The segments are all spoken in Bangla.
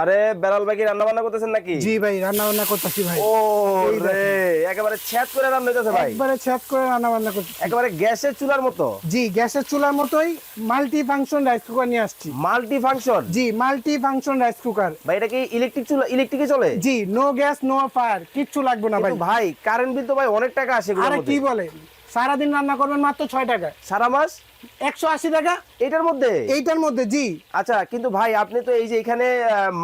আরে বেলাল ভাই কি রান্না বান্না করতেছেন নাকি? জি ভাই রান্না বান্না করতেছি ভাই। ও রে একেবারে ছ্যাদ করে রান্না হইতেছে ভাই। একবারে ছেদ করে রান্না বান্না করছি একেবারে গ্যাসের চুলার মতো? জি গ্যাসের চুলার মতোই মাল্টি ফাংশন রাইস কুকার নিয়ে আসছি। মাল্টি ফাংশন জি মাল্টি ফাংশন রাইস কুকার ভাই এটা কি ইলেকট্রিক চুলা ইলেকট্রিকে চলে? জি নো গ্যাস নো ফায়ার কিচ্ছু লাগবে না ভাই। ভাই কারেন্ট বিল তো ভাই অনেক টাকা আসে আরে কি বলে? সারাদিন রান্না করবেন মাত্র ছয় টাকা। সারা মাস? একশো আশি টাকা। এটার মধ্যে? এইটার মধ্যে জি। আচ্ছা কিন্তু ভাই আপনি তো এই যে এখানে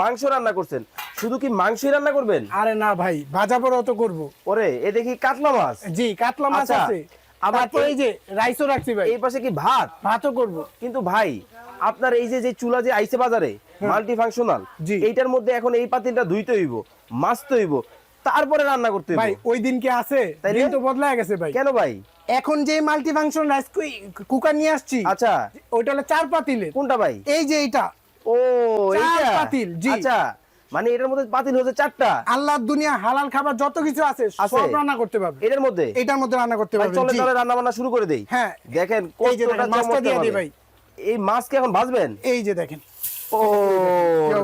মাংস রান্না করছেন শুধু কি মাংসই রান্না করবেন? আরে না ভাই ভাজা পোড়াও তো করব। ওরে এ দেখি কাতলা মাছ। জি কাতলা মাছ আচ্ছা, আছে। আবার এই- যে রাইসও রাখছি ভাই। এই পাশে কি ভাত? ভাতও করব। কিন্তু ভাই আপনার এই যে যে চুলা যে আইসে বাজারে মাল্টি ফাংশনাল জি। এইটার মধ্যে এখন এই পাতিলটা ধুইতে হইব মাছ তো হইব তারপরে রান্না করতে ভাই ওই দিন কি আছে? দিন তো বদলায় গেছে ভাই। কেন ভাই? এখন যে মাল্টি ফাংশন রাইস কুকার নিয়ে আসছি আচ্ছা। ওইটা হলো চার পাতিলের কোনটা ভাই? এই যে এইটা। ও চার পাতিল, জি। আচ্ছা মানে এটার মধ্যে পাতিল হচ্ছে চারটা? আল্লাহর দুনিয়া হালাল খাবার যত কিছু আছে। সব রান্না করতে পারবে। এটার মধ্যে? এটার মধ্যে রান্না করতে পারবে চলে চলে রান্না বান্না শুরু করে দেই। হ্যাঁ। দেখেন এই যে কতটা মাছটা দিয়ে দিই ভাই। এই মাছ কি এখন ভাজবেন? এই যে দেখেন। ও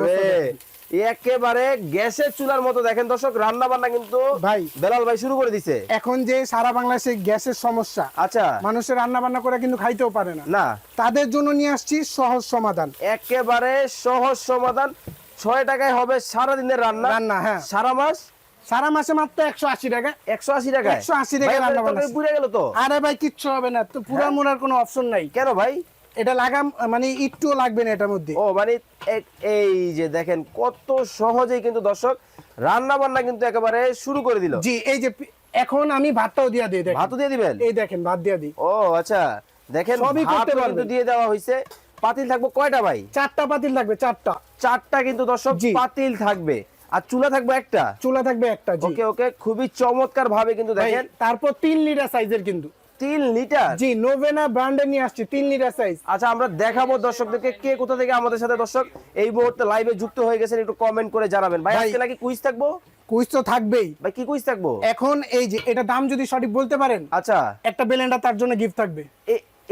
রে। একেবারে গ্যাসের চুলার মতো দেখেন দর্শক রান্না বান্না কিন্তু ভাই। বেলাল ভাই শুরু করে দিছে। এখন যে সারা বাংলাদেশে গ্যাসের সমস্যা আচ্ছা। মানুষের রান্না বান্না করে কিন্তু খাইতেও পারে না। না। তাদের জন্য নিয়ে আসছি সহজ সমাধান। একেবারে সহজ সমাধান ছয় টাকায় হবে সারা দিনের রান্না। রান্না, হ্যাঁ। সারা মাস? সারা মাসে মাত্র একশো আশি টাকা। একশো আশি টাকা একশো আশি টাকা রান্না বান্না। পুড়ে গেল তো। আরে ভাই কিচ্ছু হবে না। তো পুরা হ্যাঁ। মোড়ার কোনো অপশন নাই। কেন ভাই? এটা লাগাম মানে একটুও লাগবে না এটার মধ্যে। ও মানে এই যে দেখেন কত সহজেই কিন্তু দর্শক রান্না বান্না কিন্তু একেবারে শুরু করে দিল। জি এই যে এখন আমি ভাতটাও দিয়ে দিই দেখেন। ভাতও দিয়ে দিবেন? এই দেখেন ভাত দিয়ে দিই। ও আচ্ছা। দেখেন সবই করতে পারবেন। দিয়ে দেওয়া হয়েছে পাতিল থাকবে কয়টা ভাই? চারটা পাতিল লাগবে চারটা। চারটা কিন্তু দর্শক। পাতিল থাকবে। আর চুলা থাকবে একটা? চুলা থাকবে একটা জি। ওকে ওকে খুবই চমৎকার ভাবে কিন্তু দেখেন। তারপর তিন লিটার সাইজের কিন্তু। তিন লিটার? জি নোভেনা ব্র্যান্ডে নিয়ে আসছি তিন লিটার সাইজ আচ্ছা আমরা দেখাবো দর্শকদেরকে কে কোথা থেকে আমাদের সাথে। দর্শক এই মুহূর্তে লাইভে যুক্ত হয়ে গেছেন একটু কমেন্ট করে জানাবেন। ভাই আজকে নাকি কুইজ থাকব? কুইজ তো থাকবেই। ভাই কি কুইজ থাকব? এখন এই যে এটা দাম যদি সঠিক বলতে পারেন আচ্ছা। একটা ব্লেন্ডার তার জন্য গিফট থাকবে।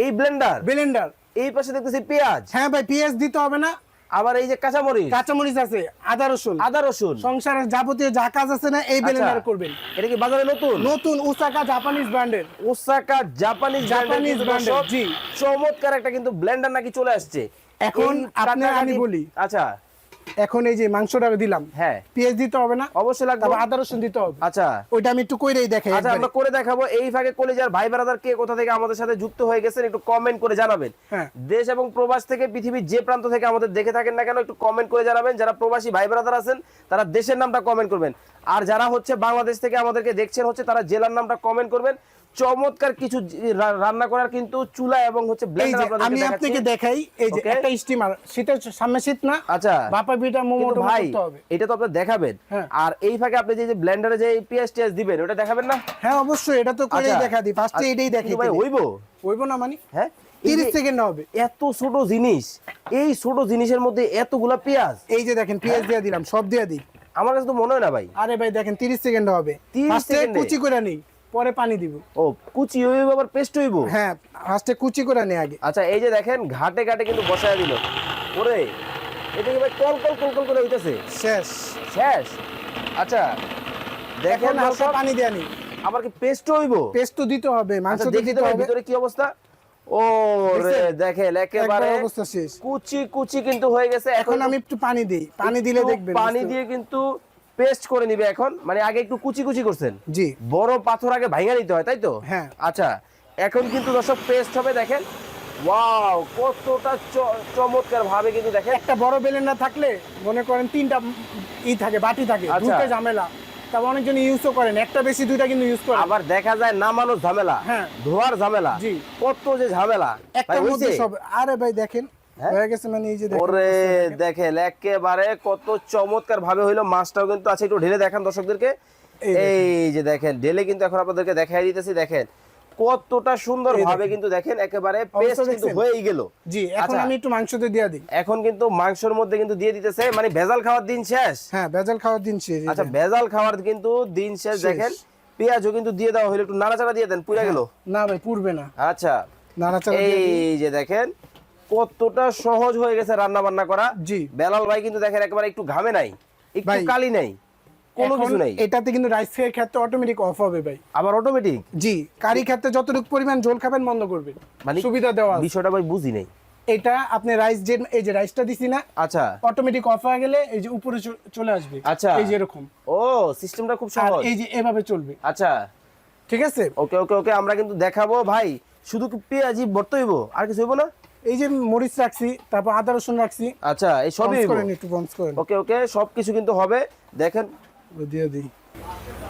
এই ব্লেন্ডার ব্লেন্ডার এই পাশে দেখতেছি পেঁয়াজ। হ্যাঁ ভাই পিএস দিতে হবে না। আবার এই যে কাঁচামরিচ? কাঁচামরিচ আছে আদা রসুন। আদা রসুন। সংসারের যাবতীয় যা কাজ আছে না এই ব্লেন্ডার আচ্ছা। করবেন। এটা কি বাজারে নতুন? নতুন উসাকা জাপানিজ ব্র্যান্ডের ওসাকা জাপানিজ জাপানিজ ব্র্যান্ডের জি। চমৎকার একটা কিন্তু ব্লেন্ডার নাকি চলে আসছে। এখন আপনার আমি বলি। আচ্ছা। এখন এই যে মাংসটা দিলাম হ্যাঁ। পিএস দিতে হবে না অবশ্যই লাগবে। আদা রসুন দিতে হবে। আচ্ছা। ওইটা আমি একটু কইরেই দেখাই আচ্ছা আমরা করে দেখাবো। এই ফাঁকে কলেজার ভাই ব্রাদার কে কোথা থেকে আমাদের সাথে যুক্ত হয়ে গেছেন একটু কমেন্ট করে জানাবেন। হ্যাঁ। দেশ এবং প্রবাস থেকে পৃথিবীর যে প্রান্ত থেকে আমাদের দেখে থাকেন না কেন একটু কমেন্ট করে জানাবেন। যারা প্রবাসী ভাই ব্রাদার আছেন তারা দেশের নামটা কমেন্ট করবেন। আর যারা হচ্ছে বাংলাদেশ থেকে আমাদেরকে দেখছেন হচ্ছে তারা জেলার নামটা কমেন্ট করবেন। চমৎকার কিছু রান্না করার কিন্তু চুলা এবং হচ্ছে ব্লেন্ডার আমি আপনাকে দেখাই এই যে একটা স্টিমার শীতের সামনে শীত না? আচ্ছা। বাপা পিঠা মোমো ভাই এটা তো আপনি দেখাবেন। হ্যাঁ। আর এই ফাঁকে আপনি যে ব্লেন্ডারে যে পেঁয়াজ টিয়াজ দিবেন ওটা দেখাবেন না? হ্যাঁ অবশ্যই এটা তো করেই আচ্ছা। দেখা দিই। ফার্স্টে আচ্ছা, এটাই দেখাই ভাই হইবো হইব না মানে? হ্যাঁ? 30 সেকেন্ড হবে। এত ছোট জিনিস এই ছোট জিনিসের মধ্যে এতগুলা পেঁয়াজ? এই যে দেখেন পেঁয়াজ দিয়ে দিলাম সব দিয়ে দিই। আমার কাছে তো মনে হয় না ভাই। আরে ভাই দেখেন 30 সেকেন্ড হবে। 30 সেকেন্ড কুচি করে নেই। পরে পানি দিব। ও কুচি হইব আবার পেস্ট হইব? হ্যাঁ ফার্স্টে কুচি করে নেই আগে। আচ্ছা এই যে দেখেন ঘাটে ঘাটে কিন্তু বসায় দিল। ওরে এটা কি ভাই কল কল কল কল করে হইতাছে? শেষ। শেষ? আচ্ছা দেখেন হালকা পানি দেয়া নেই আবার কি পেস্ট হইব? পেস্ট তো দিতে হবে মাংস আচ্ছা তো দিতে হবে। ভিতরে কি অবস্থা? ও রে? দেখেন একেবারে অবস্থা শেষ। কুচি কুচি কিন্তু হয়ে গেছে। এখন আমি একটু পানি দিই। পানি দিলে দেখবেন পানি দিয়ে কিন্তু পেস্ট করে নিবে এখন। মানে আগে একটু কুচি কুচি করছেন। জি। বড় পাথর আগে ভাঙা নিতে হয় তাই তো? হ্যাঁ। আচ্ছা এখন কিন্তু দর্শক পেস্ট হবে দেখেন। ওয়াও কতটা চমৎকার ভাবে কিন্তু দেখেন। একটা বড় বেলেন্ডার থাকলে মনে করেন তিনটা ই থাকে বাটি থাকে আচ্ছা। দুটো ঝামেলা। তারপর অনেকজন ইউজও করেন একটা বেশি দুইটা কিন্তু ইউজ করে আবার দেখা যায় নামানোর ঝামেলা হ্যাঁ। ধোয়ার ঝামেলা জি। কত যে ঝামেলা। একটা মধ্যে সব। আরে ভাই দেখেন হ্যাঁ? হয়ে গেছে মানে এই যে ওরে দেখেন। একেবারে কত চমৎকার ভাবে হইল মাছটাও কিন্তু আছে একটু ঢেলে দেখান দর্শকদেরকে। এই যে দেখেন ঢেলে কিন্তু এখন আপনাদেরকে দেখাই দিতেছি দেখেন। কতটা সুন্দর ভাবে কিন্তু দেখেন একেবারে পেস্ট কিন্তু হয়েই গেল। জি এখন আচ্ছা। আমি একটু মাংসতে দিয়ে দিই। এখন কিন্তু মাংসের মধ্যে কিন্তু দিয়ে দিতেছে মানে ভেজাল খাওয়ার দিন শেষ। হ্যাঁ ভেজাল খাওয়ার দিন শেষ আচ্ছা ভেজাল খাওয়ার কিন্তু দিন শেষ। দেখেন। পেঁয়াজও কিন্তু দিয়ে দেওয়া হলো একটু নাড়াচাড়া দিয়ে দেন পুড়ে গেল। না ভাই পুড়বে না। আচ্ছা। নাড়াচাড়া এই যে দেখেন কতটা সহজ হয়ে গেছে রান্না বান্না করা। জি। বেলাল ভাই কিন্তু দেখেন একেবারে একটু ঘামে নাই একটু কালি নাই কোনো কিছু নাই। এটাতে কিন্তু রাইস ক্ষেত্রে অটোমেটিক অফ হবে ভাই। আবার অটোমেটিক জি কারি ক্ষেত্রে যতটুকু পরিমাণ ঝোল খাবেন বন্ধ করবেন। মানে সুবিধা দেওয়া বিষয়টা ভাই বুঝি নাই। এটা আপনি রাইস যে এই যে রাইসটা দিছি না আচ্ছা। অটোমেটিক অফ হয়ে গেলে এই যে উপরে চলে আসবে। আচ্ছা। এই যে এরকম। ও সিস্টেমটা খুব সহজ। এই যে এভাবে চলবে। আচ্ছা। ঠিক আছে? ওকে ওকে ওকে আমরা কিন্তু দেখাবো। ভাই শুধু কি পেঁয়াজি ভর্ত হইব? আর কিছু হইব না? এই যে মরিচ রাখছি তারপর আদা রসুন রাখছি। আচ্ছা এই সবই করেন একটু বঞ্চ করেন। ওকে ওকে সবকিছু কিন্তু হবে। দেখেন। দিয়ে দিই।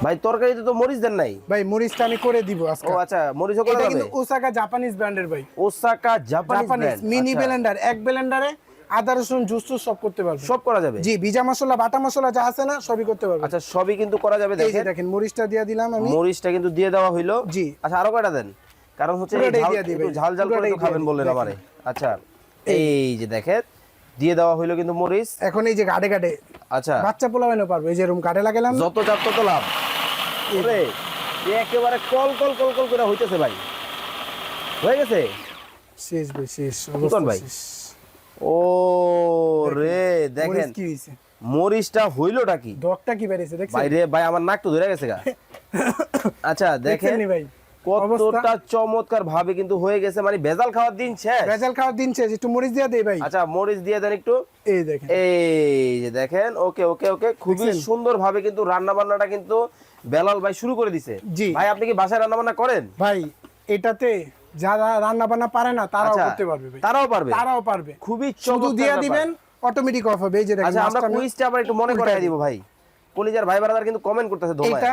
ভাই তরকারিতে তো মরিচ দেন নাই? ভাই মরিচটা আমি করে দিব আজকে। ও আচ্ছা মরিচও করা এটা কিন্তু ওসাকা জাপানিজ ব্র্যান্ডের ভাই। ওসাকা জাপানিজ মিনি ব্লেন্ডার এক ব্লেন্ডারে আদা রসুন জুস টুস সব করতে পারবে। সব করা যাবে? জি ভিজা মশলা বাটা মশলা যা আছে না সবই করতে পারবে। আচ্ছা সবই কিন্তু করা যাবে এই যে দেখেন। দেখেন মরিচটা দিয়ে দিলাম আমি। মরিচটা কিন্তু দিয়ে দেওয়া হইল। জি। আচ্ছা আরও কয়টা দেন? কারণ হচ্ছে ঝাল ঝাল করে খাবেন বললেন। আমারে। আচ্ছা এই যে দেখেন দিয়ে দেওয়া হইল কিন্তু মরিচ। এখন এই যে গাড়ে গাড়ে আচ্ছা। বাচ্চা পোলাবানো পারবে এই যে রুম গাড়ে লাগালাম। যত চাপ তত লাভ। ওরে একেবারে কল কল কল কল করে হইতেছে ভাই। হয়ে গেছে? শেষ ভাই শেষ ভাই? ও রে দেখেন কি হয়েছে মরিচটা হইলোটা কি? ডগটা কি বেরিয়েছে দেখছেন? ভাই রে ভাই আমার নাক তো ধরে গেছে গা। আচ্ছা দেখেন। ভাই? কতটা চমৎকার ভাবে কিন্তু হয়ে গেছে। মানে ভেজাল খাওয়ার দিন শেষ। ভেজাল খাওয়ার দিন শেষ। একটু মরিচ দিয়ে দেই ভাই। আচ্ছা মরিচ দিয়ে দেন একটু। এই দেখেন। এই যে দেখেন ওকে ওকে ওকে। খুবই সুন্দর ভাবে কিন্তু রান্না বান্নাটা কিন্তু বেলাল ভাই শুরু করে দিছে। ভাই আপনি কি বাসায় রান্না বান্না করেন? ভাই এটাতে যারা রান্না বান্না পারে না তারাও আচ্ছা করতে পারবে ভাই। তারাও পারবে? তারাও পারবে। খুবই চমৎকার দিয়ে দিবেন অটোমেটিক অফ হবে। এই যে দেখেন আচ্ছা আমরা কুইজটা আবার একটু মনে করাই দিব ভাই। কলিজার ভাই বারাদার কিন্তু কমেন্ট করতেছে দোমায় এটা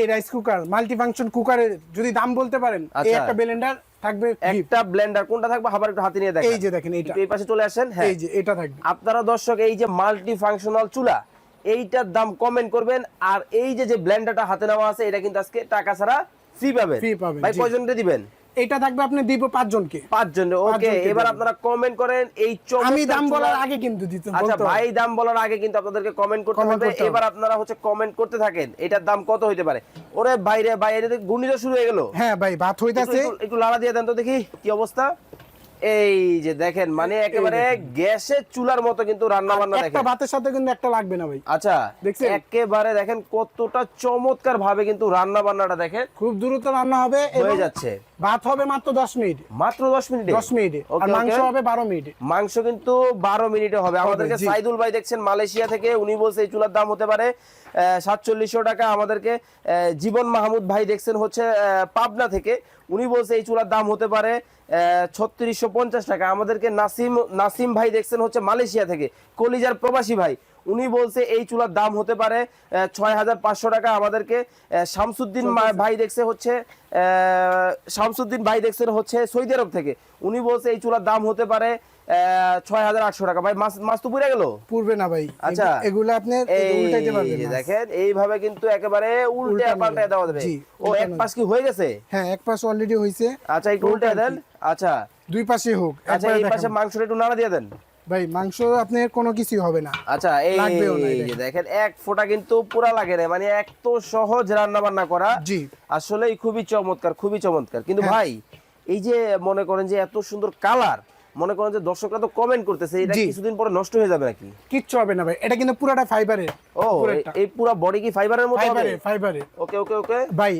এই রাইস কুকার মাল্টি ফাংশন কুকারের যদি দাম বলতে পারেন এই আচ্ছা। একটা ব্লেন্ডার থাকবে একটা ব্লেন্ডার কোনটা থাকবে আবার একটু হাতে নিয়ে দেখেন। এই যে দেখেন এইটা। এই পাশে চলে আসেন হ্যাঁ। এই যে এটা থাকবে। আপনারা দর্শক এই যে মাল্টি ফাংশনাল চুলা এইটার দাম কমেন্ট করবেন আর এই যে যে ব্লেন্ডারটা হাতে নেওয়া আছে এটা কিন্তু আজকে টাকা ছাড়া ফ্রি পাবেন। ভাই। কয়জনকে দিবেন? এটা থাকবে আপনি দিব পাঁচজনকে। পাঁচজন ওকে এবার আপনারা কমেন্ট করেন এই আমি দাম বলার আগে কিন্তু দিতে আচ্ছা ভাই দাম বলার আগে কিন্তু আপনাদেরকে কমেন্ট করতে হবে। এবার আপনারা হচ্ছে কমেন্ট করতে থাকেন এটার দাম কত হইতে পারে? ওরে বাইরে বাইরে গুণিত শুরু হয়ে গেল। হ্যাঁ ভাই ভাত হইতাছে। একটু- একটু লাড়া দিয়ে দেন তো দেখি কি অবস্থা। এই যে দেখেন মানে একেবারে গ্যাসের চুলার মতো কিন্তু রান্না বান্না একটা ভাতের সাথে কিন্তু একটা লাগবে না ভাই। আচ্ছা দেখছেন? একেবারে দেখেন কতটা চমৎকার ভাবে কিন্তু রান্না বান্নাটা দেখেন। খুব দ্রুত রান্না হবে হয়ে যাচ্ছে। ভাত হবে মাত্র দশ মিনিট। মাত্র দশ মিনিটে? দশ মিনিটে। আর মাংস হবে বারো মিনিটে। মাংস কিন্তু বারো মিনিটে হবে। আমাদেরকে সাইদুল ভাই দেখছেন মালয়েশিয়া থেকে উনি বলছে এই চুলার দাম হতে পারে সাতচল্লিশশো টাকা। আমাদেরকে জীবন মাহমুদ ভাই দেখছেন হচ্ছে পাবনা থেকে। উনি বলছে এই চুলার দাম হতে পারে ছত্রিশশো পঞ্চাশ টাকা। আমাদেরকে নাসিম নাসিম ভাই দেখছেন হচ্ছে মালয়েশিয়া থেকে কলিজার প্রবাসী ভাই। উনি বলছে এই চুলার দাম হতে পারে ছয় হাজার পাঁচশো টাকা। আমাদেরকে শামসুদ্দিন ভাই দেখছে হচ্ছে শামসুদ্দিন ভাই দেখছেন হচ্ছে সৌদি আরব থেকে। উনি বলছে এই চুলার দাম হতে পারে ছয় হাজার আটশো টাকা। ভাই মাছ মাছ তো পুড়ে গেল? পূর্বে না ভাই। আচ্ছা। এগুলো আপনি উল্টাইতে পারবেন দেখেন এইভাবে কিন্তু একেবারে উল্টে পাল্টে দেওয়া যাবে। ও এক পাশ কি হয়ে গেছে? হ্যাঁ এক পাশ অলরেডি হয়েছে আচ্ছা একটু উল্টে দেন। আচ্ছা। দুই পাশে হোক আচ্ছা এই পাশে। মাংসটা একটু নাড়া দিয়ে দেন। ভাই মাংস আপনার কোনো কিছুই হবে না। আচ্ছা এই যে দেখেন। দেখেন এক ফোঁটা কিন্তু পুরা লাগে না। মানে এক তো সহজ রান্না বান্না করা। জি। আসলেই খুবই চমৎকার খুবই চমৎকার। কিন্তু হ্যাঁ। ভাই এই যে মনে করেন যে এত সুন্দর কালার মনে করেন যে দর্শকরা তো কমেন্ট করতেছে এটা কিছুদিন পরে নষ্ট হয়ে যাবে নাকি? কিচ্ছু হবে না ভাই এটা কিন্তু পুরাটা ফাইবারের ও এই- পুরো বডি কি ফাইবারের মতো হবে? ফাইবারে ফাইবারে ওকে ওকে ওকে ভাই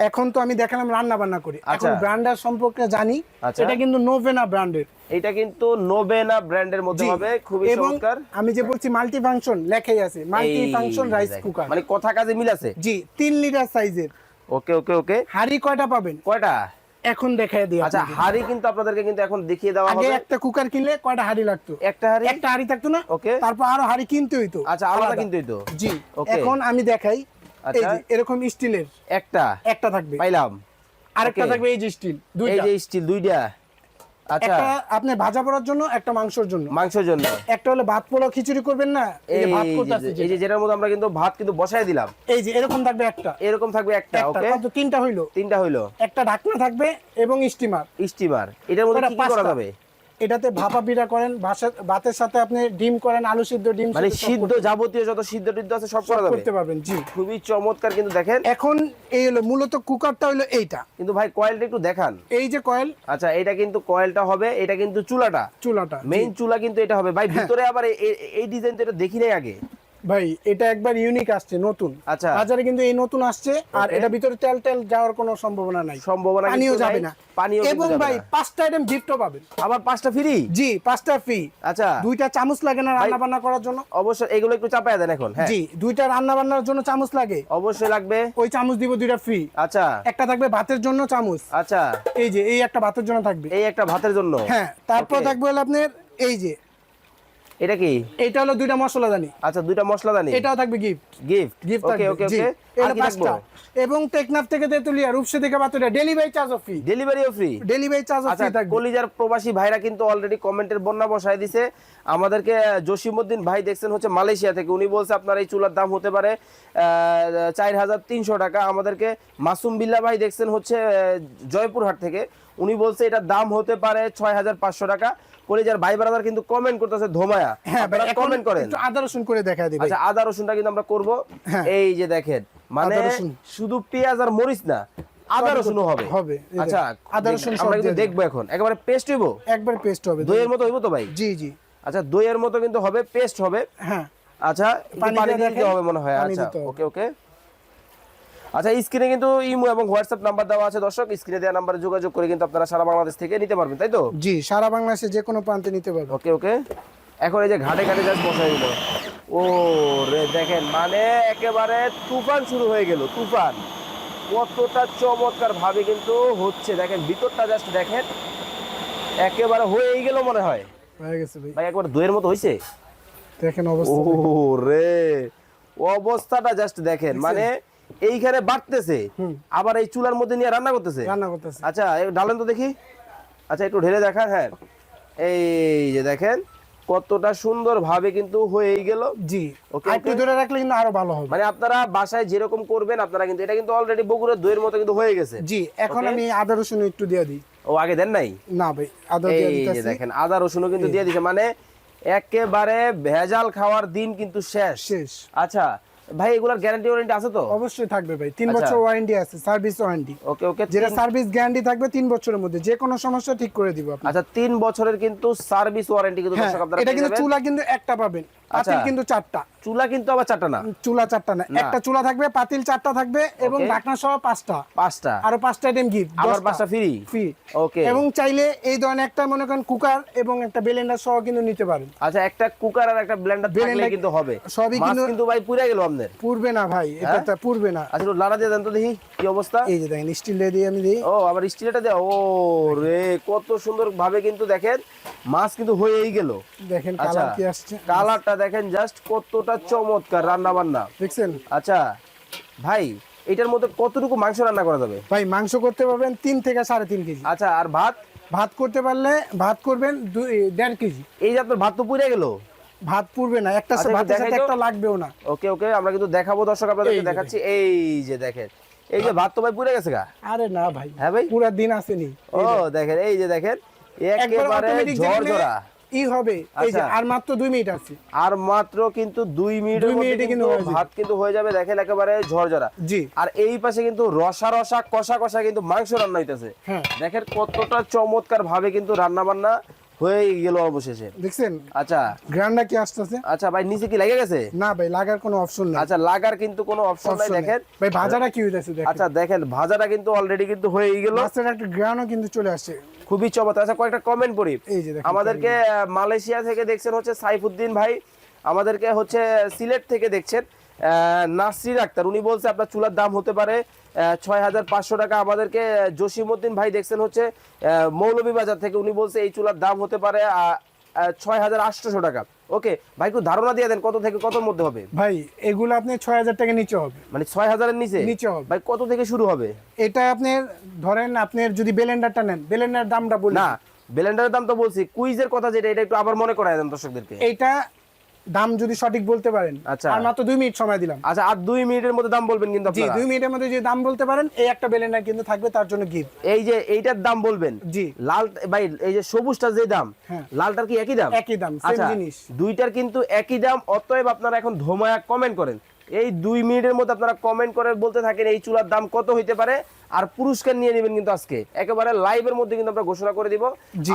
এখন তো আমি দেখালাম রান্না বান্না করি এখন আচ্ছা। ব্র্যান্ডার সম্পর্কে জানি আচ্ছা। এটা কিন্তু নোভেনা ব্র্যান্ডের এটা কিন্তু নোবেনা ব্র্যান্ডের মধ্যে হবে খুবই চমৎকার। আমি যে বলছি মাল্টি ফাংশন লেখাই আছে মাল্টি ফাংশন রাইস কুকার মানে কথা কাজে মিল আছে? জি তিন লিটার সাইজের ওকে ওকে ওকে হাড়ি কয়টা পাবেন? কয়টা? এখন দেখায় দিই আচ্ছা হাড়ি কিন্তু আপনাদেরকে কিন্তু এখন দেখিয়ে দেওয়া হবে। আগে একটা কুকার কিনলে কয়টা হাড়ি লাগতো? একটা হাড়ি? একটা হাড়ি থাকতো না? ওকে। তারপর আরও হাড়ি কিনতে হইতো। আচ্ছা আলাদা। কিনতে হইতো? জি ওকে। এখন আমি দেখাই। এই আচ্ছা। যে এরকম স্টিলের। একটা। একটা থাকবে। পাইলাম। আরেকটা। থাকবে এই যে স্টিল দুইটা। এই যে স্টিল দুইটা। আচ্ছা। আপনি ভাজা পড়ার জন্য একটা মাংসের জন্য। মাংসের জন্য। একটা হলে ভাত পোলাও খিচুড়ি করবেন না? এই এই যে ভাত করতেছে এই যে যেটার মধ্যে আমরা কিন্তু ভাত কিন্তু বসাই দিলাম। এই যে এরকম থাকবে একটা। এরকম থাকবে একটা একটা ওকে? কত তিনটা হইল? তিনটা হইল। একটা ঢাকনা থাকবে এবং স্টিমার। স্টিমার। এটার মধ্যে কি করা যাবে? এটাতে ভাপা পিঠা করেন ভাতের সাথে আপনি ডিম করেন আলু সিদ্ধ ডিম মানে সিদ্ধ যাবতীয় যত সিদ্ধ টিদ্ধ আছে সব করা করতে পারবেন জি। খুবই চমৎকার কিন্তু দেখেন। এখন এই হলো মূলত কুকারটা হলো এইটা। কিন্তু ভাই কয়েলটা একটু দেখান। এই যে কয়েল আচ্ছা এটা কিন্তু কয়েলটা হবে এটা কিন্তু চুলাটা। চুলাটা মেইন চুলা কিন্তু এটা হবে। ভাই ভিতরে আবার এই ডিজাইন তো এটা দেখি নাই আগে। ভাই এটা একবার ইউনিক আসছে নতুন। আচ্ছা। বাজারে কিন্তু এই নতুন আসছে আর এটা ভিতরে তেল তেল যাওয়ার কোনো সম্ভাবনা নাই। সম্ভাবনা পানিও যাবে না। পানিও এবং ভাই পাঁচটা আইটেম গিফটও পাবেন। আবার পাঁচটা ফ্রি জি পাঁচটা ফ্রি আচ্ছা। দুইটা চামচ লাগে না রান্না বান্না করার জন্য। অবশ্যই এগুলো একটু চাপায় দেন এখন হ্যাঁ। জি দুইটা রান্না বান্নার জন্য চামচ লাগে। অবশ্যই লাগবে। ওই চামচ দিব দুইটা ফ্রি আচ্ছা। একটা থাকবে ভাতের জন্য চামচ। আচ্ছা। এই যে এই একটা ভাতের জন্য থাকবে। এই একটা ভাতের জন্য। হ্যাঁ তারপর. থাকবে হলো আপনার এই যে এটা কি? এটা হলো দুইটা মশলা দানি। আচ্ছা দুইটা মশলা দানি? এটাও থাকবে gift gift gift okay okay okay এটা পাঁচটা। এবং টেকনাফ থেকে তেতুলিয়া রূপসী থেকে Batulia delivery charge off free ডেলিভারিও free delivery charge off আচ্ছা ফ্রি থাকবে। কলিজার প্রবাসী ভাইরা কিন্তু অলরেডি কমেন্টের বন্যা বসায় দিছে। আমাদেরকে জসিমউদ্দিন ভাই দেখছেন হচ্ছে মালয়েশিয়া থেকে। উনি বলছে আপনার এই চুলার দাম হতে পারে চার হাজার তিনশো টাকা। আমাদেরকে মাসুম বিল্লা ভাই দেখছেন হচ্ছে জয়পুরহাট থেকে। উনি বলছে এটার দাম হতে পারে ছয় হাজার পাঁচশো টাকা। কলিজার ভাই ব্রাদার কিন্তু কমেন্ট করতেছে ধোমায়া হ্যাঁ কমেন্ট করেন। আদা রসুন করে দেখা দিবে। আচ্ছা আদা রসুনটা কিন্তু আমরা করব। হ্যাঁ। এই যে দেখেন মানে শুধু পেঁয়াজ আর মরিচ না আদা রসুনও হবে। হবে, আচ্ছা আদা রসুন আমরা কিন্তু দেখব এখন। একেবারে পেস্ট হইব? একবার পেস্ট হবে দইয়ের মতো হইব তো ভাই? জি জি। আচ্ছা দইয়ের মতো কিন্তু হবে পেস্ট হবে। হ্যাঁ। আচ্ছা পানি দিতে হবে মনে হয়। আচ্ছা ওকে ওকে। আচ্ছা স্ক্রিনে কিন্তু ইমো এবং হোয়াটসঅ্যাপ নাম্বার দেওয়া আছে। দর্শক স্ক্রিনে দেওয়া নাম্বারে যোগাযোগ করে কিন্তু আপনারা সারা বাংলাদেশ থেকে নিতে পারবেন তাই তো? জি সারা বাংলাদেশে যে কোনো প্রান্তে নিতে পারবে ওকে ওকে। এখন এই যে ঘাটে ঘাটে জাস্ট বসাই দিল। ও রে দেখেন মানে একেবারে তুফান শুরু হয়ে গেল তুফান। কতটা চমৎকার ভাবে কিন্তু হচ্ছে। দেখেন ভিতরটা জাস্ট দেখেন একেবারে হয়েই গেল মনে হয়। হয়ে গেছে ভাই। ভাই একবার দুয়ের মতো হয়েছে? দেখেন অবস্থা ও রে অবস্থাটা জাস্ট দেখেন মানে এইখানে বাড়তেছে আবার এই চুলার মধ্যে নিয়ে রান্না করতেছে? রান্না করতেছে। আচ্ছা ঢালেন তো দেখি। আচ্ছা একটু ঢেলে দেখা হ্যাঁ। এই যে দেখেন কতটা সুন্দর ভাবে কিন্তু হয়েই গেল। জি আর একটু ধরে রাখলে কিন্তু আরও ভালো হবে। মানে আপনারা বাসায় যেরকম করবেন আপনারা কিন্তু এটা কিন্তু অলরেডি বগুড়ার দইয়ের মতো কিন্তু হয়ে গেছে। জি এখন আমি আদা রসুন একটু দিয়ে দিই। ও আগে দেন নাই? না ভাই আদা দিয়ে দিতেছি। দেখেন আদা রসুনও কিন্তু দিয়ে দিছে মানে একেবারে ভেজাল খাওয়ার দিন কিন্তু শেষ। শেষ। আচ্ছা ভাই এগুলার গ্যারান্টি ওয়ারেন্টি আছে তো? অবশ্যই থাকবে ভাই। তিন আচ্ছা। বছর ওয়ারেন্টি আছে সার্ভিস ওয়ারেন্টি ওকে ওকে যেটা সার্ভিস গ্যারান্টি থাকবে তিন বছরের মধ্যে। যে কোনো সমস্যা ঠিক করে দিব আচ্ছা তিন বছরের কিন্তু সার্ভিস ওয়ারেন্টি কিন্তু হ্যাঁ দর্শক আপনারা এটা কিন্তু চুলা কিন্তু একটা পাবেন। পাতিল আচ্ছা। কিন্তু চারটা। চুলা কিন্তু আবার চারটা না? চুলা চারটা না। একটা চুলা থাকবে পাতিল চারটা থাকবে এবং ঢাকনা সহ পাঁচটা। পাঁচটা। আরও পাঁচটা আইটেম গিফট আবার পাঁচটা ফ্রি ফ্রি ওকে এবং চাইলে এই ধরনের একটা মনে করেন কুকার এবং একটা বেলেন্ডার সহ কিন্তু নিতে পারেন। আচ্ছা একটা কুকার আর একটা ব্লেন্ডার থাকলে কিন্তু হবে। সবই কিন্তু- কিন্তু ভাই পুরা গেল আপনাদের। পুরবে না ভাই হ্যাঁ? এটা পুরবে না। আচ্ছা লাড়া দিয়ে দেন তো দেখি কি অবস্থা? এই যে দেখেন স্টিল দিয়ে আমি দিই। ও আবার স্টিলটা দেওয়া ও রে কত সুন্দর ভাবে কিন্তু দেখেন মাছ কিন্তু হয়েই গেল। দেখেন আচ্ছা কালার কি আসছে। কালারটা দেখেন জাস্ট কতটা চমৎকার রান্না বান্না দেখছেন? আচ্ছা ভাই এটার মধ্যে কতটুকু মাংস রান্না করা যাবে? ভাই মাংস করতে পারবেন তিন থেকে সাড়ে তিন কেজি। আচ্ছা আর ভাত? ভাত করতে পারলে ভাত করবেন দেড় কেজি। এই যে আপনার ভাত তো পুড়ে গেল? ভাত পুরবে না একটা আচ্ছা, ভাতের সাথে একটা লাগবেও না। ওকে ওকে আমরা কিন্তু দেখাবো দর্শক আপনাদেরকে দেখাচ্ছি। এই যে দেখেন এই যে ভাত তো ভাই পুড়ে গেছে গা? আরে না ভাই হ্যাঁ ভাই? পুরা দিন আসেনি। ও দেখেন এই যে দেখেন একবার ঝরঝরা। ই হবে। এই যে আচ্ছা। আর মাত্র দুই মিনিট আছে। আর মাত্র কিন্তু 2 মিনিটের মধ্যে কিন্তু। ভাত কিন্তু হয়ে যাবে দেখেন একেবারে ঝরঝরা। জি। আর এই পাশে কিন্তু রসা রসা কষা কষা কিন্তু মাংস রান্না হইতেছে। হ্যাঁ। দেখেন কতটা চমৎকার ভাবে কিন্তু রান্না বান্না হয়ে গেল অবশেষে দেখছেন? আচ্ছা। গ্রান্ডা কি আসতেছে? আচ্ছা ভাই নিচে কি লেগে গেছে? না ভাই লাগার কোনো অপশন নাই। আচ্ছা লাগার কিন্তু কোনো অপশন নাই দেখেন। ভাই ভাজাটা কি হইতাছে দেখেন। আচ্ছা দেখেন ভাজাটা কিন্তু অলরেডি কিন্তু হয়েই গেল। মাছের একটা গ্রানও কিন্তু চলে আসছে। খুবই চমৎকার। আচ্ছা কয়েকটা কমেন্ট পড়ি। আমাদেরকে মালয়েশিয়া থেকে দেখছেন হচ্ছে সাইফুদ্দিন ভাই। আমাদেরকে হচ্ছে সিলেট থেকে দেখছেন আহ, নাসরির আক্তার। উনি বলছে আপনার চুলার দাম হতে পারে ছয় হাজার পাঁচশো টাকা আমাদেরকে আহ, জসিমউদ্দিন ভাই দেখছেন হচ্ছে মৌলভীবাজার থেকে উনি বলছে এই চুলার দাম হতে পারে ছয় হাজার আটশোশো টাকা। ওকে ভাই একটু ধারণা দিয়ে দেন কত থেকে কতর মধ্যে হবে? ভাই এগুলো আপনি ছয় হাজার টাকা নিচে হবে। মানে ছয় হাজারের নিচে? নিচে হবে। ভাই কত থেকে শুরু হবে? এটা আপনার ধরেন আপনার যদি বেলেন্ডারটা নেন বেলেন্ডার দামটা বলি। না ব্লেন্ডারের দাম তো বলছি কুইজের কথা যেটা এটা একটু আবার মনে করায় দেন দর্শকদেরকে। এইটা দাম যদি সঠিক বলতে পারেন আচ্ছা। আর মাত্র দুই মিনিট সময় দিলাম। আচ্ছা আর দুই মিনিটের মধ্যে দাম বলবেন কিন্তু জি দুই মিনিটের মধ্যে যদি দাম বলতে পারেন এই একটা বেলেন্ডার কিন্তু থাকবে তার জন্য গিফট এই যে এইটার দাম বলবেন? জি। লাল ভাই এই যে সবুজটার যে দাম হ্যাঁ। লালটার কি একই দাম? একই দাম সেম আচ্ছা জিনিস। দুইটার কিন্তু একই দাম অতএব আপনারা এখন ধোমায়া কমেন্ট করেন। এই দুই মিনিটের মধ্যে আপনারা কমেন্ট করে বলতে থাকেন এই চুলার দাম কত হইতে পারে আর পুরস্কার নিয়ে নেবেন কিন্তু আজকে। একেবারে লাইভের মধ্যে কিন্তু আমরা ঘোষণা করে দিব।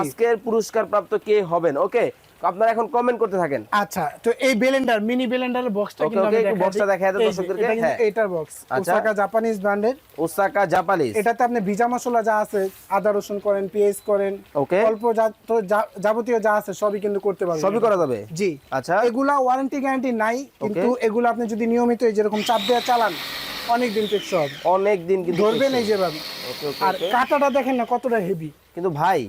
আজকের পুরস্কার প্রাপ্ত কে হবেন? ওকে আপনারা এখন কমেন্ট করতে থাকেন। আচ্ছা তো এই বেলেন্ডার মিনি বেলেন্ডারের বক্সটা কিন্তু আমি একটু দেখাই দেখায় দাও দর্শকদেরকে, হ্যাঁ। এটার বক্স। ওসাকা জাপানিজ ব্র্যান্ডের ওসাকা জাপানিজ এটাতে আপনি ভিজা মশলা যা আছে আদা রসুন করেন পেঁয়াজ করেন Okay. অল্প তো যাবতীয় যা আছে সবই কিন্তু করতে পারবেন। সবই করা যাবে? জি। আচ্ছা। এগুলা ওয়ারেন্টি গ্যারান্টি নাই কিন্তু এগুলো আপনি যদি নিয়মিত যেরকম চাপ দেওয়া চালান অনেক দিন টেকসই হবে অনেক দিন কিন্তু ধরবেন এই যেভাবে। ওকে ওকে আর কাটাটা দেখেন না কতটা হেভি কিন্তু ভাই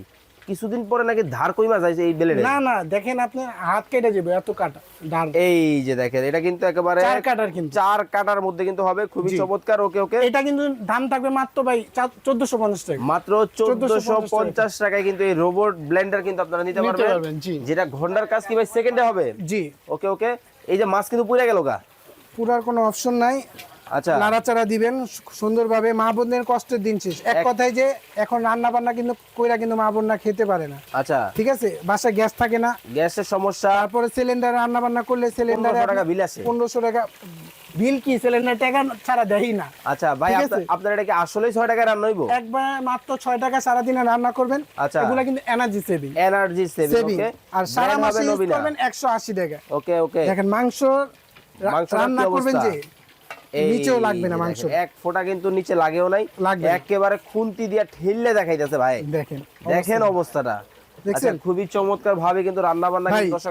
কিছুদিন পরে নাকি ধার কইমা যাইছে এই বেলেটে না না দেখেন আপনি হাত কেটে যাবে এত কাটা ধার। এই যে দেখেন এটা কিন্তু একেবারে চার কাটার কিন্তু। চার কাটার মধ্যে কিন্তু হবে খুবই চমৎকার ওকে ওকে। এটা কিন্তু দাম থাকবে মাত্র ভাই চোদ্দশো পঞ্চাশ টাকা। মাত্র চোদ্দশো 1450 পঞ্চাশ টাকায় কিন্তু এই রোবট ব্লেন্ডার কিন্তু আপনারা নিতে পারবেন। যেটা ঘণ্টার কাজ কি ভাই? সেকেন্ডে হবে? জি। ওকে ওকে। এই যে মাছ কিন্তু পুড়ে গেল গা। পুরার কোনো অপশন নাই। আচ্ছা। নাড়াচাড়া দিবেন সুন্দরভাবে মা বোনের কষ্টের দিন শেষ। এক কথায় যে এখন রান্না বান্না কিন্তু কইরা কিন্তু মা বোনরা খেতে পারে না। আচ্ছা। ঠিক আছে? বাসায় গ্যাস থাকে না। গ্যাসের সমস্যা। তারপরে সিলিন্ডার রান্না বান্না করলে সিলিন্ডার টাকা বিল আসে। পনেরোশো টাকা বিল কি? সিলিন্ডার টাকা ছাড়া দেয়ই না। আচ্ছা ভাই আপনার- এটা কি আসলেই ছয় টাকা রান্না হইব? একবার মাত্র ছয় টাকা সারাদিনে রান্না করবেন। আচ্ছা। এগুলো কিন্তু energy saving energy saving okay আর সারা মাসে ইউজ করবেন একশো আশি টাকা। ওকে ওকে দেখেন মাংস রান্না করবেন যে নিচেও লাগবে না মাংস। এক ফোঁটা কিন্তু নিচে লাগেও নাই একেবারে খুন্তি দিয়া ঠেললে দেখাইতেছে ভাই। দেখেন দেখেন অবস্থাটা। দেখছেন? আচ্ছা, খুবই চমৎকার ভাবে কিন্তু রান্না বান্না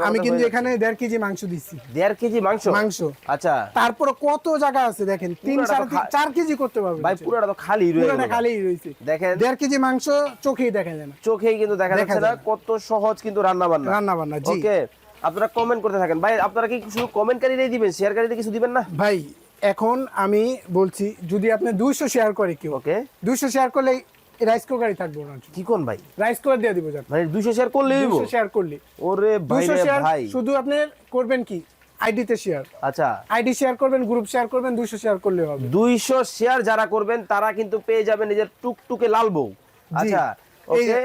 আমি কিন্তু এখানে দেড় কেজি মাংস দিচ্ছি। দেড় কেজি মাংস? মাংস। আচ্ছা। তারপরে কত জায়গা আছে দেখেন? তিন সাড়ে চার কেজি করতে পারবেন ভাই পুরোটা তো খালি রয়ে পুরোটা গেল। খালিই রয়েছে। দেখেন। দেড় কেজি মাংস চোখেই দেখা যায় না। চোখেই কিন্তু দেখা যাচ্ছে না যায় কত সহজ কিন্তু রান্না বান্না রান্না বান্না ওকে আপনারা কমেন্ট করতে থাকেন। ভাই আপনারা কি শুধু কমেন্টকারীরাই দিবেন? শেয়ারকারীদের কিছু দিবেন না? ভাই এখন আমি বলছি যদি আপনি দুইশো শেয়ার করে কেউ ওকে দুইশো শেয়ার করলে রাইস কুকারই থাকবে ওনার কি কোন ভাই? রাইস কুকার দিয়ে দিব যান মানে শেয়ার হইবো? দুইশো শেয়ার করলে। ওরে ভাই শেয়ার শুধু আপনি করবেন কি? আইডিতে শেয়ার আচ্ছা। আইডি শেয়ার করবেন গ্রুপ শেয়ার করবেন দুইশো শেয়ার করলে হবে। দুইশো শেয়ার যারা করবেন তারা কিন্তু পেয়ে যাবেন নিজের টুকটুকে লাল বউ। আচ্ছা ওকে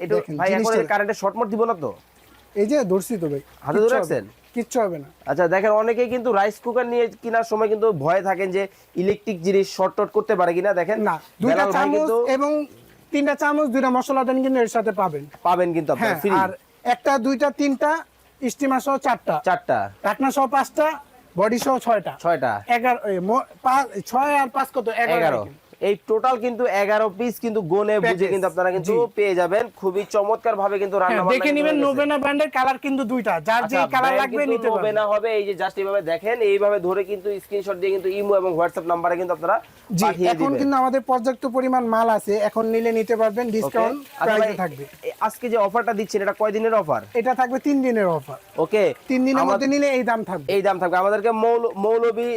এটা ভাই এখন কারেন্টে শর্টমট দিব না তো? এই যে ধরছি তো ভাই। হাতে ধরে রাখছেন? কিচ্ছু হবে না। আচ্ছা দেখেন অনেকেই কিন্তু রাইস কুকার নিয়ে কেনার সময় কিন্তু ভয়ে থাকেন যে ইলেকট্রিক জিনিস শর্ট টট করতে পারে কিনা দেখেন? না দুইটা চামচ এবং তিনটা চামচ দুইটা মশলা দেন কিন্তু এর সাথে পাবেন। পাবেন কিন্তু আপনারা হ্যাঁ ফ্রি আর একটা দুইটা তিনটা স্টিমার সহ চারটা। চারটা। ঢাকনা সহ পাঁচটা বডি সহ ছয়টা। ছয়টা। এগারো ছয় আর পাঁচ কত? এগারো এই টোটাল কিন্তু এগারো পিস কিন্তু গোনে বুঝে কিন্তু আপনারা কিন্তু পেয়ে যাবেন। খুবই চমৎকার ভাবে কিন্তু রান্না হ্যাঁ, দেখে কিন্তু নিবেন নোবেনা ব্র্যান্ডের কালার কিন্তু দুইটা। যার যে আচ্ছা, কালার লাগবে নিতে পারবেন। না হবে এই যে জাস্ট এইভাবে দেখেন এইভাবে ধরে কিন্তু স্ক্রিনশট দিয়ে কিন্তু ইমো এবং হোয়াটসঅ্যাপ নাম্বারে কিন্তু আপনারা জি পাঠিয়ে এখন কিন্তু আমাদের পর্যাপ্ত পরিমাণ মাল আছে এখন নিলে নিতে পারবেন ডিসকাউন্ট আচ্ছা প্রাইসে থাকবে। আজকে যে অফারটা দিচ্ছেন এটা কয় দিনের অফার এটা থাকবে তিন দিনের অফার ওকে তিন দিনের মধ্যে নিলে এই দাম থাকবে। এই দাম থাকবে। আমাদেরকে মৌল- মৌলবী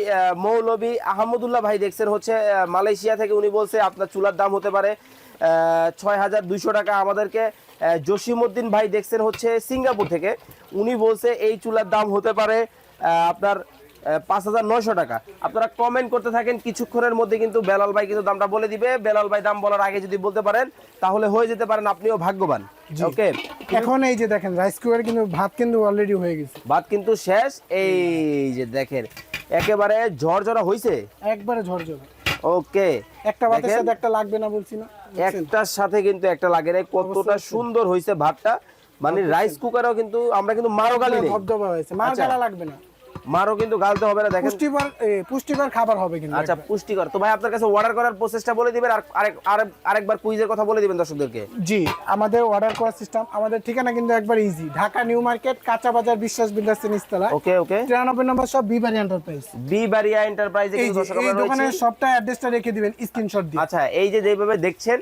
মৌলবী আহমদুল্লাহ ভাই দেখছেন হচ্ছে মালয়েশিয়া থেকে উনি বলছে আপনার চুলার দাম হতে পারে ছয় হাজার দুইশো টাকা। আমাদেরকে জসিমউদ্দিন ভাই দেখছেন হচ্ছে সিঙ্গাপুর থেকে। উনি বলছে এই চুলার দাম হতে পারে আপনার পাঁচ হাজার নয়শো টাকা। আপনারা কমেন্ট করতে থাকেন কিছুক্ষণের মধ্যে কিন্তু বেলাল ভাই কিন্তু দামটা বলে দিবে। বেলাল ভাই দাম বলার আগে যদি বলতে পারেন তাহলে হয়ে যেতে পারেন আপনিও ভাগ্যবান। ওকে এখন এই যে দেখেন রাইস কুকার কিন্তু ভাত কিন্তু অলরেডি হয়ে গেছে। ভাত কিন্তু শেষ। এই যে দেখেন একেবারে ঝরঝরা হইছে? একবারে ঝরঝর। ওকে। একটা ভাতের সাথে একটা লাগবে না বলছি না একটার সাথে কিন্তু একটা লাগে না। কতটা সুন্দর হইছে ভাতটা। মানে রাইস কুকারও কিন্তু আমরা কিন্তু মারো গালি নেই। আচ্ছা। লাগবে না। মারও কিন্তু গালতে হবে না দেখেন। পুষ্টিকর পুষ্টিকর খাবার হবে কিন্তু আচ্ছা পুষ্টিকর। তো ভাই আপনার কাছে অর্ডার করার প্রসেসটা বলে দিবেন আর আরেক আরেক- আরেকবার কুইজের কথা বলে দিবেন দর্শকদেরকে। জি আমাদের অর্ডার করার সিস্টেম আমাদের ঠিকানা কিন্তু একবার ইজি ঢাকা নিউ মার্কেট কাঁচা বাজার বিশ্বাস বিল্ডার্স নিস্তলা ওকে ওকে। তিরানব্বই নম্বর সব এন্টারপ্রাইজ বি বারিয়া এন্টারপ্রাইজে এই কিন্তু যে দর্শক এই দোকানের সবটা অ্যাড্রেসটা রেখে দিবেন স্ক্রিনশট দিয়ে। আচ্ছা এই যে যেভাবে দেখছেন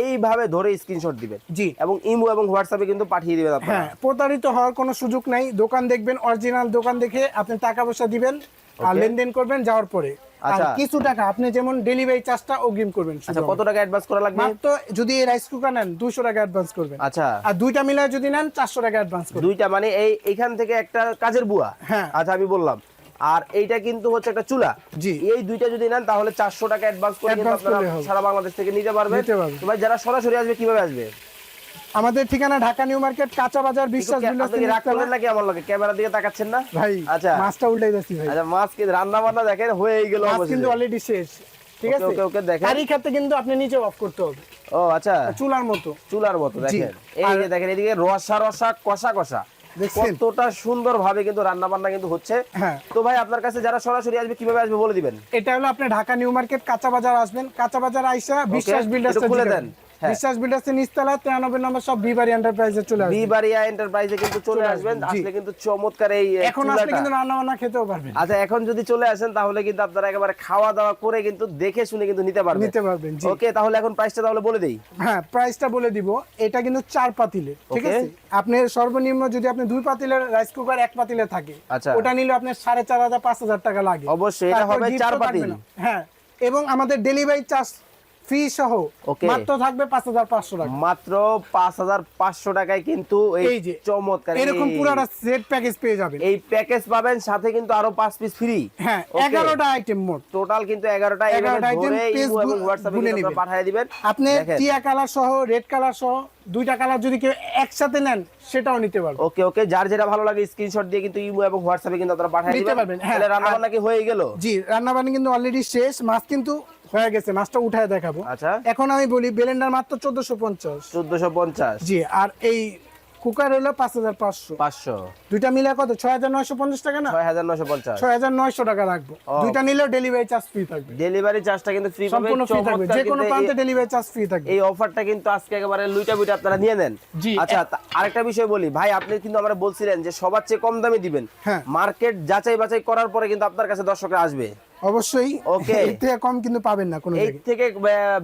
এইভাবে ধরে স্ক্রিনশট দিবেন। জি। এবং ইমো এবং হোয়াটসঅ্যাপে কিন্তু পাঠিয়ে দিবেন হ্যাঁ প্রতারিত হওয়ার কোনো সুযোগ নাই। দোকান দেখবেন অরিজিনাল দোকান দেখে আপনি টাকা পয়সা দিবেন আর লেনদেন করবেন যাওয়ার পরে। আচ্ছা। কিছু টাকা আপনি যেমন ডেলিভারি চার্জটা অগ্রিম করবেন আচ্ছা কত টাকা অ্যাডভান্স করা লাগবে? মাত্র যদি এই রাইস কুকার নেন দুশো টাকা অ্যাডভান্স করবেন। আচ্ছা। আর দুইটা মিলায় যদি নেন চারশো টাকা অ্যাডভান্স করবেন। দুইটা মানে এই এখান থেকে একটা কাজের বুয়া। হ্যাঁ। আচ্ছা আমি বললাম। আর এইটা কিন্তু হচ্ছে একটা চুলা। জি। এই দুইটা যদি নেন তাহলে চারশো টাকা অ্যাডভান্স করে কিন্তু আপনারা সারা বাংলাদেশ থেকে নিতে পারবেন। নিতে পারবেন। তো ভাই যারা সরাসরি আসবে কীভাবে আসবে? আমাদের ঠিকানা ঢাকা নিউ মার্কেট কাঁচা বাজার বিশ্বাস বিল্ডার্স আপনি রাগ করলেন নাকি আমার লগে? ক্যামেরার দিকে তাকাচ্ছেন না? ভাই আচ্ছা। মাছটা উল্টাই যাচ্ছি ভাই। আচ্ছা মাছ কিন্তু রান্না বান্না দেখেন হয়েই গেল মাছ কিন্তু অলরেডি শেষ। ঠিক আছে? ওকে, ওকে, দেখেন। তারই ক্ষেত্রে কিন্তু আপনি নিচে অফ করতে হবে। ও আচ্ছা। চুলার মতো। চুলার মতো দেখেন। এই যে দেখেন এদিকে রসা রসা কষা কষা? কতটা সুন্দর ভাবে কিন্তু রান্না বান্না কিন্তু হচ্ছে। হ্যাঁ। তো ভাই আপনার কাছে যারা সরাসরি আসবে কীভাবে আসবে বলে দিবেন? এটা হলো আপনি ঢাকা নিউ মার্কেট কাঁচা বাজার আসবেন। কাঁচা বাজার আইসা বিশ্বাস বিল্ডার্স খুলে দেন। হ্যাঁ। বিশ্বাস বিল্ডার্স এর নিচতলা তিরানব্বই নম্বর সব বিবারি এন্টারপ্রাইজে চলে আসবে। বিবারিয়া এন্টারপ্রাইজে কিন্তু চলে আসবেন। আসলে কিন্তু চমৎকার এই এখন আসলে কিন্তু রান্না বান্না খেতেও পারবেন। আচ্ছা এখন যদি চলে আসেন তাহলে কিন্তু আপনারা একেবারে খাওয়া দাওয়া করে কিন্তু দেখে শুনে কিন্তু নিতে পারবেন। নিতে পারবেন জি। ওকে তাহলে এখন প্রাইসটা তাহলে বলে দেই। হ্যাঁ প্রাইসটা বলে দিব। এটা কিন্তু চার পাতিলে ঠিক আছে? আপনি সর্বনিম্ন যদি আপনি দুই পাতিলের রাইস কুকার এক পাতিলে থাকে আচ্ছা। ওটা নিলে আপনার সাড়ে চার হাজার পাঁচ হাজার টাকা লাগে। অবশ্যই এটা হবে চার পাতিল। হ্যাঁ এবং আমাদের ডেলিভারি চার্জ ফি সহ মাত্র থাকবে পাঁচ হাজার পাঁচশো টাকা। মাত্র পাঁচ হাজার পাঁচশো টাকায় কিন্তু এই যে, চমৎকার এরকম সেট প্যাকেজ পেয়ে যাবেন। এই প্যাকেজ পাবেন সাথে কিন্তু আরও পাঁচ পিস ফ্রি হ্যাঁ এগারোটা আইটেম মোট। টোটাল কিন্তু এগারোটা 11টা item পেজ এবং গু- হোয়াটসঅ্যাপে গুনে কিন্তু নিবেন। আপনারা পাঠিয়ে দিবেন। আপনি। টিয়া কালার সহ রেড কালার সহ দুইটা কালার যদি কেউ একসাথে নেন সেটাও নিতে পারবেন। ওকে ওকে যার যেটা ভালো লাগে স্ক্রিনশট দিয়ে কিন্তু ইমো এবং হোয়াটসঅ্যাপে কিন্তু আপনারা পাঠিয়ে দিবেন। পারবেন, হ্যাঁ। রান্না বান্না কি হয়ে গেল? জি রান্না বান্না কিন্তু অলরেডি শেষ। মাছ কিন্তু হয়ে গেছে মাছটা উঠায় দেখাবো। আচ্ছা। এখন আমি বলি বেলেন্ডার মাত্র চোদ্দশো পঞ্চাশ। চোদ্দশো পঞ্চাশ। জি আর এই কুকার হলো পাঁচ হাজার পাঁচশো। পাঁচশো। দুইটা মিলে কত? ছয় হাজার নয়শো পঞ্চাশ টাকা না? ছয় হাজার নশো পঞ্চাশ। ছয় হাজার নয়শো টাকা রাখব। দুইটা নিলেও ডেলিভারি চার্জ ফ্রি থাকবে। ডেলিভারি চার্জটা কিন্তু ফ্রি সম্পূর্ণ ফ্রি থাকবে। যে কোনো প্রান্তে ডেলিভারি চার্জ ফ্রি থাকবে। এই অফারটা কিন্তু আজকে একেবারে লুইটা বুইটা আপনারা নিয়ে নেন। জি, আচ্ছা আরেকটা বিষয় বলি। ভাই আপনি কিন্তু আমরা বলছিলেন যে সবার চেয়ে কম দামে দিবেন। হ্যাঁ। মার্কেট যাচাই বাছাই করার পরে কিন্তু আপনার কাছে দর্শকরা আসবে। অবশ্যই Okay. এর থেকে কম কিন্তু পাবেন না কোনো জায়গায়। থেকে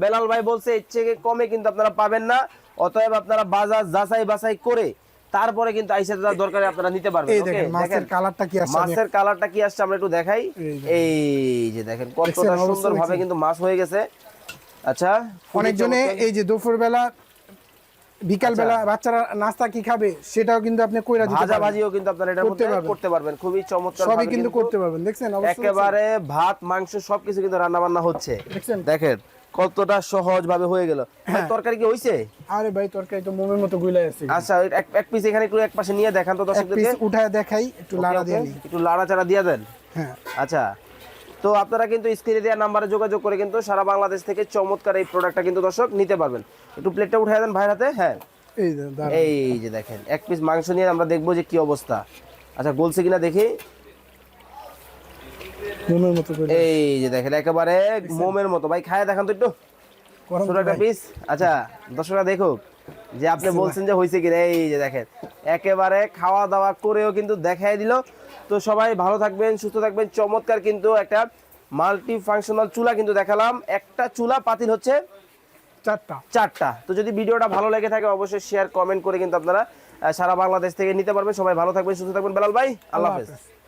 বেলাল ভাই বলছে এর থেকে কমে কিন্তু আপনারা পাবেন না। অতএব আপনারা বাজার যাচাই বাছাই করে তারপরে কিন্তু আইসা দেওয়ার দরকারে আপনারা নিতে পারবেন এই দেখেন মাছের কালারটা কি আসছে মাছের কালারটা কি আসছে আমরা একটু দেখাই। এই যে। দেখেন কতটা সুন্দর ভাবে কিন্তু মাছ হয়ে গেছে। আচ্ছা অনেকজনে এই যে দুপুর বেলা বিকাল বেলা আচ্ছা। বাচ্চারা নাস্তা কি খাবে সেটাও কিন্তু আপনি কইরা দিতে ভাজা ভাজিও কিন্তু আপনারা এটার করতে মধ্যে পারবেন। করতে পারবেন। খুবই চমৎকার সবই কিন্তু করতে পারবেন। দেখছেন একেবারে ভাত মাংস সবকিছু কিন্তু রান্না বান্না হচ্ছে। দেখছেন? দেখেন কতটা সহজ ভাবে হয়ে গেল। হ্যাঁ। তরকারি কি হইছে? আরে ভাই তরকারি তো মোমের মতো গুলাই আছে। আচ্ছা এক এক পিস এখানে একটু এক পাশে নিয়ে দেখান তো পিস উঠায় দেখাই একটু লাড়া দিয়ে একটু লাড়াচাড়া দিয়ে দেন। হ্যাঁ। আচ্ছা। তো আপনারা কিন্তু স্ক্রিনে দেওয়া নাম্বারে যোগাযোগ করে কিন্তু সারা বাংলাদেশ থেকে চমৎকার এই প্রোডাক্টটা কিন্তু দর্শক নিতে পারবেন। একটু প্লেটটা উঠাই দেন ভাইয়ের হাতে হ্যাঁ। এই যে দেখেন এক পিস মাংস নিয়ে আমরা দেখব যে কি অবস্থা। আচ্ছা গলছে কিনা দেখি। মোমের মতো করে। এই যে দেখেন একেবারে মোমের মতো। ভাই খায় দেখান তো একটু। ছোট একটা পিস আচ্ছা দর্শকরা দেখুক যে আপনি বলছেন যে হয়েছে কিনা। এই যে দেখেন একেবারে খাওয়া দাওয়া করেও কিন্তু দেখাই দিল। তো সবাই ভালো থাকবেন সুস্থ থাকবেন। চমৎকার কিন্তু একটা মাল্টি ফাংশনাল চুলা কিন্তু দেখালাম। একটা চুলা পাতিল হচ্ছে চারটা। চারটা। তো যদি ভিডিওটা ভালো লেগে থাকে অবশ্যই শেয়ার কমেন্ট করে কিন্তু আপনারা সারা বাংলাদেশ থেকে নিতে পারবেন। সবাই ভালো থাকবেন সুস্থ থাকবেন। বেলাল ভাই আল্লাহ হাফেজ। হাফেজ।